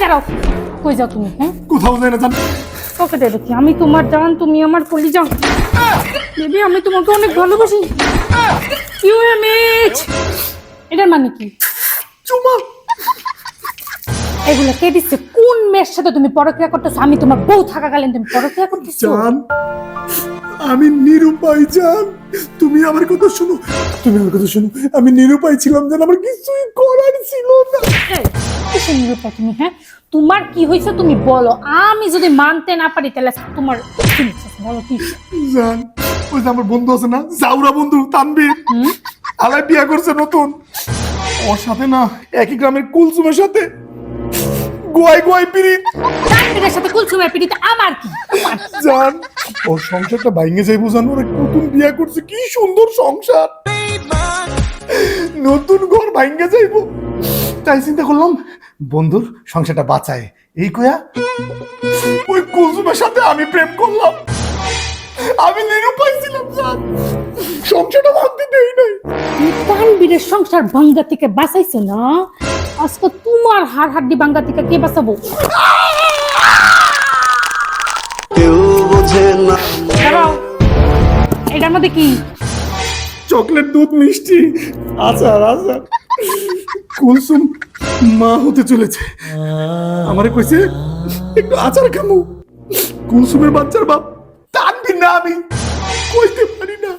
দাঁড়াও। কই যাও তুমি হ্যাঁ? কোথাও যায় না জান পকেটে দেখি। আমি তোমার জান তুমি আমার কলি যাও বেবি আমি তোমাকে অনেক ভালোবাসি। ইউএমএইচ এটার মানে কি? চুমা। এগুলো কে দিচ্ছে? কোন মেয়ের সাথে তুমি পরক্রিয়া করতেছো? আমি তোমার বউ থাকাকালীন তুমি পরক্রিয়া করতেছো? জান। আমি নিরুপায় জান। তুমি আমার কথা শুনো। তুমি আমার কথা শুনো। আমি নিরুপায় ছিলাম জান। আমার কিছুই করার ছিল না। কিসের নিরুপায় তুমি হ্যাঁ? তোমার কি হয়েছে তুমি বলো। আমি যদি মানতে না পারি তাহলে তোমার বলো কি? জান ওই যে আমার বন্ধু আছে না জাউরা বন্ধু তানবীর আলাই বিয়া করছে নতুন। ওর সাথে না একই গ্রামের কুলসুমের সাথে গোয়াই গোয়াই পিরিত তানভীরের সাথে কুলসুমের আমার আমার কি? জান ওর সংসারটা ভাঙে যাইবো জান ওরা নতুন বিয়া করছে কি সুন্দর সংসার। নতুন ঘর ভাঙে যাইবো। তাই চিন্তা করলাম বন্ধুর সংসারটা বাঁচায়। এই কয়া ওই কুলসুমের সাথে আমি প্রেম করলাম। আমি নিরুপায় ছিলাম জান সংসারটা ভাঙতে দেই নাই। সংসার ভাঙ্গা থেকে বাঁচাইছো না? আজকে তোমার হাড় হাড্ডি ভাঙ্গা থেকে কে বাঁচাবো? কেউ বোঝে না। দাঁড়াও। এটার মধ্যে কি? চকলেট দুধ মিষ্টি। আচার আচার। কুলসুম মা হতে চলেছে। আমারে কইছে একটু আচার খামু। কুলসুমের বাচ্চার বাপ না, আমি কইতে পারি না।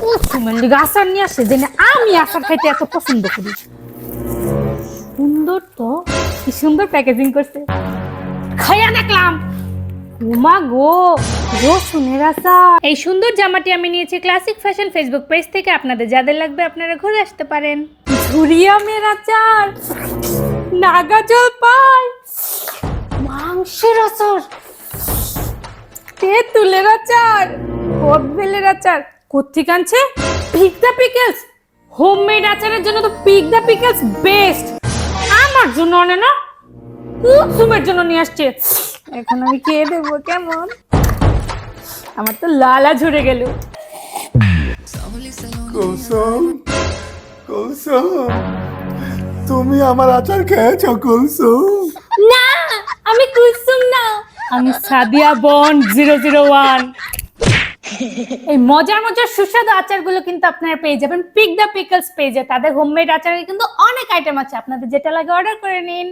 কুলসুমের লিগে আচার নিয়ে আসে যে না আমি আচার খাইতে এত পছন্দ করি। সুন্দর তো, কি সুন্দর প্যাকেজিং করছে। খাইয়া দেখলাম। উমা গো রসুনের আচার। এই সুন্দর জামাটি আমি নিয়েছি ক্লাসিক ফ্যাশন ফেসবুক পেজ থেকে। আপনাদের যাদের লাগবে আপনারা ঘুরে আসতে পারেন। ঝুরিয়া মের আচার, নাগা জলপাই, মাংসের আচার। তেঁতুলের আচার কদবেলের আচার। কোথেকে আনছে? পিক দ্য পিকলস হোমমেড আচারের জন্য তো পিক দ্য পিকলস বেস্ট আমার জন্য আনে না। কুসুমের জন্য নিয়ে আসছে। এখন আমি খেয়ে দেবো কেমন? আমার তো লালা ঝরে গেল। কুলসুম কুলসুম তুমি আমার আচার খেয়েছো কুলসুম না আমি কুসুম আমি সাদিয়া বন, জিরো জিরো ওয়ান। এই মজার মজার, সুস্বাদু আচারগুলো কিন্তু আপনারা পেয়ে যাবেন। পিক দ্য পিকলস পেজে তাদের হোমমেড আচারের কিন্তু অনেক আইটেম আছে। আপনাদের যেটা লাগে অর্ডার করে নিন।